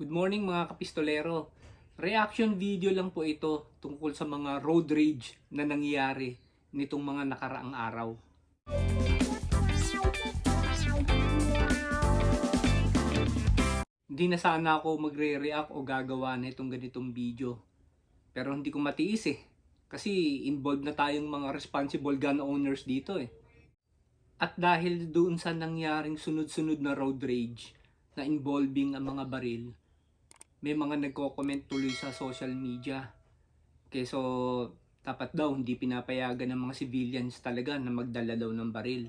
Good morning mga kapistolero. Reaction video lang po ito tungkol sa mga road rage na nangyayari nitong mga nakaraang araw. Hindi na sana ako magre-react o gagawa na itong ganitong video. Pero hindi ko matiis eh. Kasi involved na tayong mga responsible gun owners dito eh. At dahil doon sa nangyaring sunod-sunod na road rage na involving ang mga baril, may mga nagko-comment tuloy sa social media. Okay, so dapat daw hindi pinapayagan ng mga civilians talaga na magdala daw ng baril.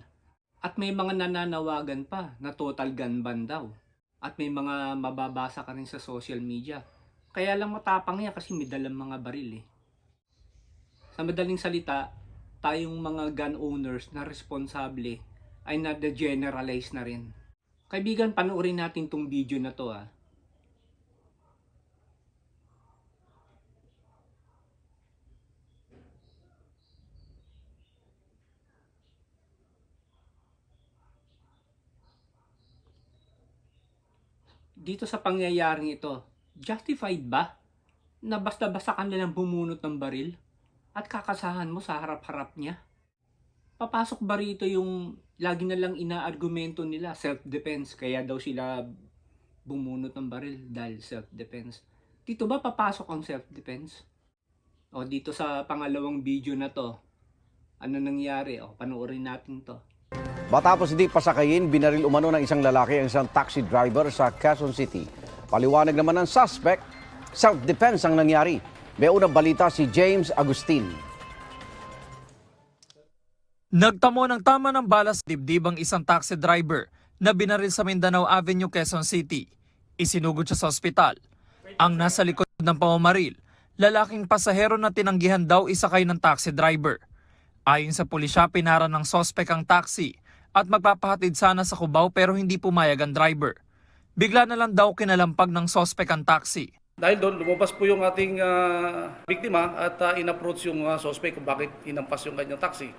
At may mga nananawagan pa na total gun ban daw. At may mga mababasa ka rin sa social media. Kaya lang matapang yan kasi may dalang mga baril eh. Sa madaling salita, tayong mga gun owners na responsable ay na-degeneralize na rin. Kaibigan, panoorin natin tong video na to ah. Dito sa pangyayaring ito, justified ba na basta-basta ka nilang bumunot ng baril at kakasahan mo sa harap-harap niya? Papasok ba rito yung lagi na lang inaargumento nila, self-defense, kaya daw sila bumunot ng baril dahil self-defense. Dito ba papasok ang self-defense? O dito sa pangalawang video na to, ano nangyari? O panoorin natin to. Matapos hindi pasakayin, binaril umano ng isang lalaki ang isang taxi driver sa Quezon City. Paliwanag naman ng suspect, self-defense ang nangyari. May unang balita si James Agustin. Nagtamo ng tama ng balas dibdib ang isang taxi driver na binaril sa Mindanao Avenue, Quezon City. Isinugod siya sa ospital. Ang nasa likod ng pamamaril, lalaking pasahero na tinanggihan daw isakay ng taxi driver. Ayon sa pulisya, pinara ng sospek ang taxi at magpapahatid sana sa Cubao pero hindi pumayag ang driver. Bigla na lang daw kinalampag ng sospek ang taxi. Dahil doon, lumabas po yung ating ah, biktima at ah, in-approach yung uh, suspect kung bakit inampas yung kanyang taxi.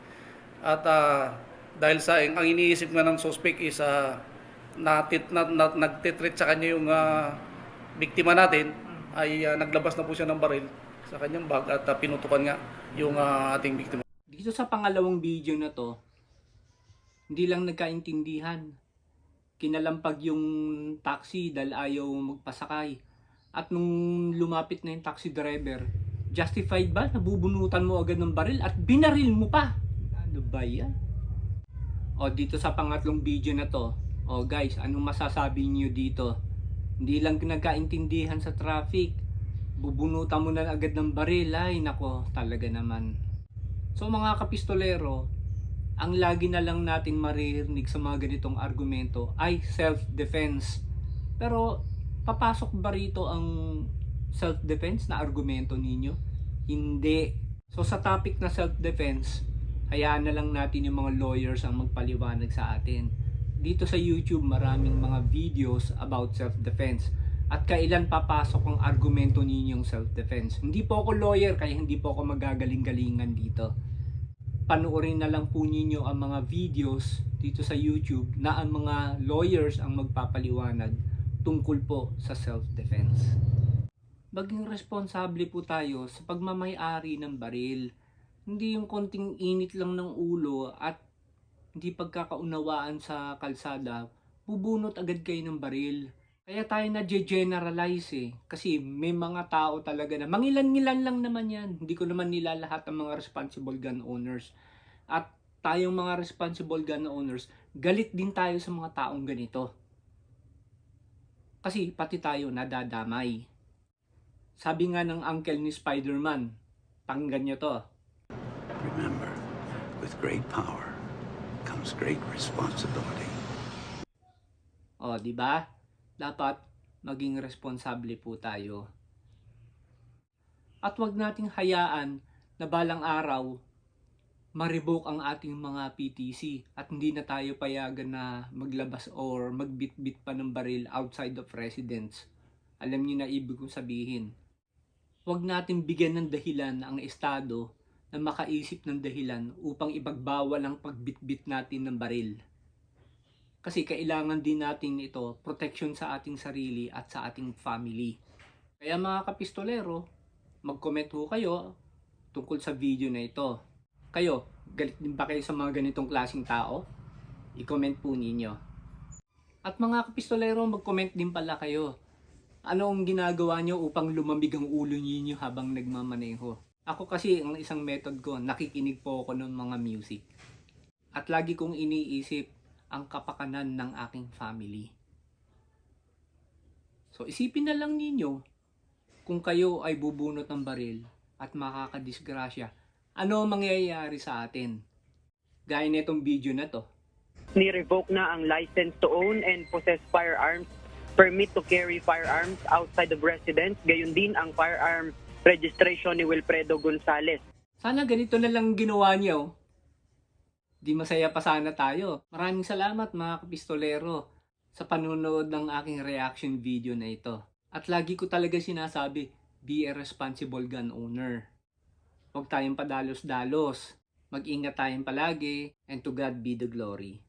At ah, dahil sa ang iniisip nga ng suspect is uh, natit, na, na, nagtitreat sa kanya yung ah, biktima natin, ay ah, naglabas na po siya ng baril sa kanyang bag at ah, pinutukan nga yung ah, ating biktima. Dito sa pangalawang video na to, hindi lang nagkaintindihan. Kinalampag yung taxi dahil ayaw magpasakay. At nung lumapit na yung taxi driver, justified ba? Nabubunutan mo agad ng baril at binaril mo pa. Ano ba yan? O dito sa pangatlong video na to, o guys, anong masasabi niyo dito? Hindi lang nagkaintindihan sa traffic. Bubunutan mo na agad ng baril. Ay, nako, talaga naman. So mga kapistolero, ang lagi na lang natin maririnig sa mga ganitong argumento ay self-defense. Pero papasok ba rito ang self-defense na argumento ninyo? Hindi. So sa topic na self-defense, hayaan na lang natin yung mga lawyers ang magpaliwanag sa atin. Dito sa YouTube maraming mga videos about self-defense. At kailan papasok ang argumento ninyong self-defense? Hindi po ako lawyer kaya hindi po ako magagaling-galingan dito panoorin na lang po ninyo ang mga videos dito sa YouTube na ang mga lawyers ang magpapaliwanag tungkol po sa self-defense. Maging responsable po tayo sa pagmamayari ng baril. Hindi yung konting init lang ng ulo at hindi pagkakaunawaan sa kalsada, bubunot agad kayo ng baril. Kaya tayo na-generalize eh. Kasi may mga tao talaga na, mangilan-ngilan lang naman yan. Hindi ko naman nila lahat ang mga responsible gun owners. At tayong mga responsible gun owners, galit din tayo sa mga taong ganito. Kasi pati tayo nadadamay. Sabi nga ng uncle ni Spider-Man, pakinggan nyo to. Remember, with great power comes great responsibility. O, di ba? Dapat maging responsable po tayo. At wag nating hayaan na balang araw ma-revoke ang ating mga PTC at hindi na tayo payagan na maglabas or magbitbit pa ng baril outside of residence. Alam niyo na ibig kong sabihin. Huwag natin bigyan ng dahilan ang Estado na makaisip ng dahilan upang ipagbawal ang pagbitbit natin ng baril. Kasi kailangan din natin ito, protection sa ating sarili at sa ating family. Kaya mga kapistolero, mag-comment ho kayo tungkol sa video na ito. Kayo, galit din ba kayo sa mga ganitong klaseng tao? I-comment po ninyo. At mga kapistolero, mag-comment din pala kayo. Ano ang ginagawa nyo upang lumamig ang ulo ninyo habang nagmamaneho? Ako kasi, ang isang method ko, nakikinig po ako ng mga music. At lagi kong iniisip ang kapakanan ng aking family. So isipin na lang ninyo, kung kayo ay bubunot ng baril at makakadisgrasya, ano ang mangyayari sa atin? Gaya nitong video na to. ni-revoke na ang license to own and possess firearms, permit to carry firearms outside of residence, gayon din ang firearm registration ni Wilfredo Gonzales. Sana ganito na lang ginawa niyo. Di masaya pa sana tayo. Maraming salamat mga kapistolero sa panunood ng aking reaction video na ito. At lagi ko talaga sinasabi, be a responsible gun owner. Huwag tayong padalos-dalos. Mag-ingat tayong palagi and to God be the glory.